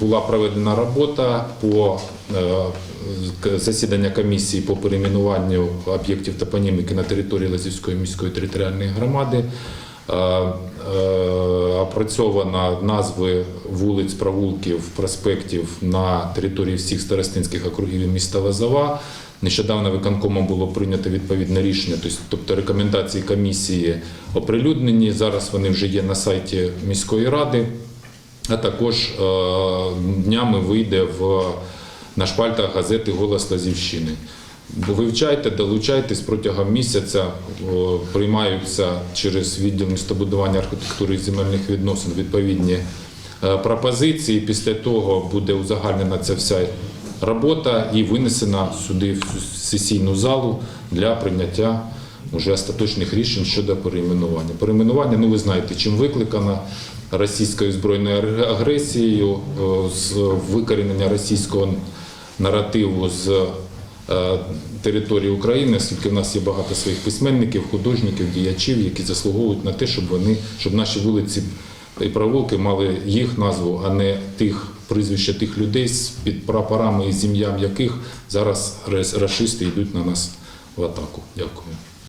була проведена робота по е, засідання комісії по перейменуванню об'єктів топоніміки на території Лазівської міської територіальної громади. Е, е, Опрацьовано назви вулиць, провулків, проспектів на території всіх старостинських округів міста Лозова. Нещодавно виконкомом було прийнято відповідне рішення, тобто рекомендації комісії оприлюднені. Зараз вони вже є на сайті міської ради, а також е, днями вийде в, на шпальтах газети Голос Лазівщини. Вивчайте, долучайтесь протягом місяця. Приймаються через відділ містобудування архітектури і земельних відносин відповідні е, пропозиції. Після того буде узагальнена ця вся робота і винесена сюди в сесійну залу для прийняття уже остаточних рішень щодо перейменування. Перейменування, ну ви знаєте, чим викликано російською збройною агресією, е, з викорінення російського наративу з е, території України, оскільки в нас є багато своїх письменників, художників, діячів, які заслуговують на те, щоб вони, щоб наші вулиці і провулки мали їх назву, а не тих прізвища тих людей, з під прапорами і з ім'ям яких зараз рашисти йдуть на нас в атаку. Дякую.